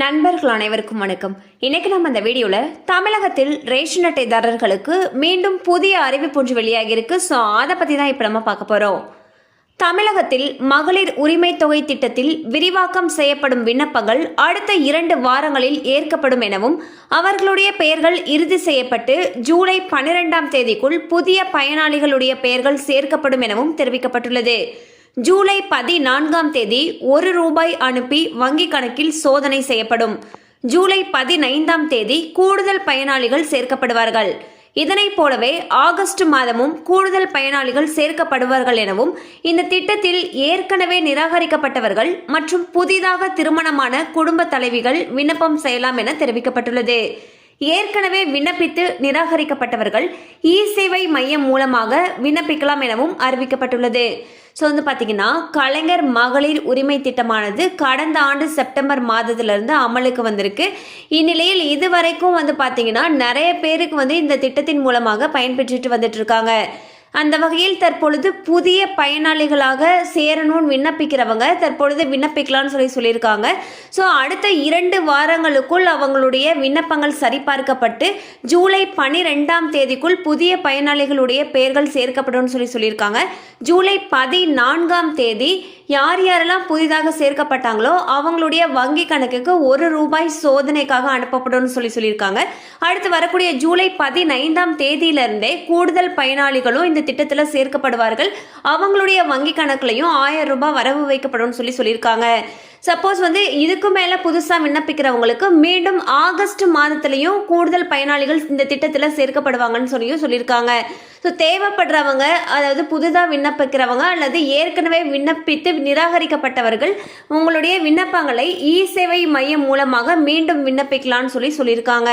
நண்பர்கள் அனைவருக்கும் வணக்கம். இன்னைக்கு நம்ம அந்த வீடியோவில் தமிழகத்தில் ரேஷன் அட்டைதாரர்களுக்கு மீண்டும் புதிய அறிவிப்பு ஒன்று வெளியாகியிருக்கு. ஸோ அதை பற்றி தான் இப்போ நம்ம பார்க்க போகிறோம் தமிழகத்தில் மகளிர் உரிமை தொகை திட்டத்தில் விரிவாக்கம் செய்யப்படும் விண்ணப்பங்கள் அடுத்த இரண்டு வாரங்களில் ஏற்கப்படும் எனவும் அவர்களுடைய பெயர்கள் இறுதி செய்யப்பட்டு ஜூலை பன்னிரெண்டாம் தேதிக்குள் புதிய பயனாளிகளுடைய பெயர்கள் சேர்க்கப்படும் எனவும் தெரிவிக்கப்பட்டுள்ளது. ஜூலை பதினான்காம் தேதி ஒரு ரூபாய் அனுப்பி வங்கிக் கணக்கில் சோதனை செய்யப்படும். ஜூலை பதினைந்தாம் தேதி கூடுதல் பயனாளிகள் சேர்க்கப்படுவார்கள். இதனைப் போலவே ஆகஸ்ட் மாதமும் கூடுதல் பயனாளிகள் சேர்க்கப்படுவார்கள் எனவும் இந்த திட்டத்தில் ஏற்கனவே நிராகரிக்கப்பட்டவர்கள் மற்றும் புதிதாக திருமணமான குடும்ப தலைவிகள் விண்ணப்பம் செய்யலாம் என தெரிவிக்கப்பட்டுள்ளது. ஏற்கனவே விண்ணப்பித்து நிராகரிக்கப்பட்டவர்கள் இ சேவை மையம் மூலமாக விண்ணப்பிக்கலாம் எனவும் அறிவிக்கப்பட்டுள்ளது. ஸோ வந்து பார்த்தீங்கன்னா கலைஞர் மகளிர் உரிமை திட்டமானது கடந்த ஆண்டு செப்டம்பர் மாதத்திலிருந்து அமலுக்கு வந்திருக்கு. இந்நிலையில் இதுவரைக்கும் வந்து பார்த்தீங்கன்னா நிறைய பேருக்கு வந்து இந்த திட்டத்தின் மூலமாக பயன்பெற்றுட்டு வந்துட்டு இருக்காங்க. அந்த வகையில் தற்பொழுது புதிய பயனாளிகளாக சேரணும்னு விண்ணப்பிக்கிறவங்க தற்பொழுது விண்ணப்பிக்கலாம்னு சொல்லி சொல்லியிருக்காங்க. ஸோ அடுத்த இரண்டு வாரங்களுக்குள் அவங்களுடைய விண்ணப்பங்கள் சரிபார்க்கப்பட்டு ஜூலை பனிரெண்டாம் தேதிக்குள் புதிய பயனாளிகளுடைய பெயர்கள் சேர்க்கப்படும் சொல்லி சொல்லியிருக்காங்க. ஜூலை பதினான்காம் தேதி யார் யாரெல்லாம் புதிதாக சேர்க்கப்பட்டாங்களோ அவங்களுடைய வங்கி கணக்குக்கு ஒரு ரூபாய் சோதனைக்காக அனுப்பப்படும் சொல்லி சொல்லியிருக்காங்க. அடுத்து வரக்கூடிய ஜூலை பதினைந்தாம் தேதியிலிருந்தே கூடுதல் பயனாளிகளும் இந்த இந்த திட்டத்தில் சேர்க்கப்படுவார்கள். அவங்களுடைய வங்கி கணக்குலையும் ஆயிரம் ரூபாய் வரவு வைக்கப்படும் சொல்லி சொல்லியிருக்காங்க. சப்போஸ் வந்து இதுக்கு மேலே புதுசாக விண்ணப்பிக்கிறவங்களுக்கு மீண்டும் ஆகஸ்ட் மாதத்துலேயும் கூடுதல் பயனாளிகள் இந்த திட்டத்தில் சேர்க்கப்படுவாங்கன்னு சொல்லியும் சொல்லியிருக்காங்க. ஸோ தேவைப்படுறவங்க அதாவது புதுதாக விண்ணப்பிக்கிறவங்க அல்லது ஏற்கனவே விண்ணப்பித்து நிராகரிக்கப்பட்டவர்கள் உங்களுடைய விண்ணப்பங்களை இ சேவை மையம் மூலமாக மீண்டும் விண்ணப்பிக்கலாம்னு சொல்லி சொல்லியிருக்காங்க.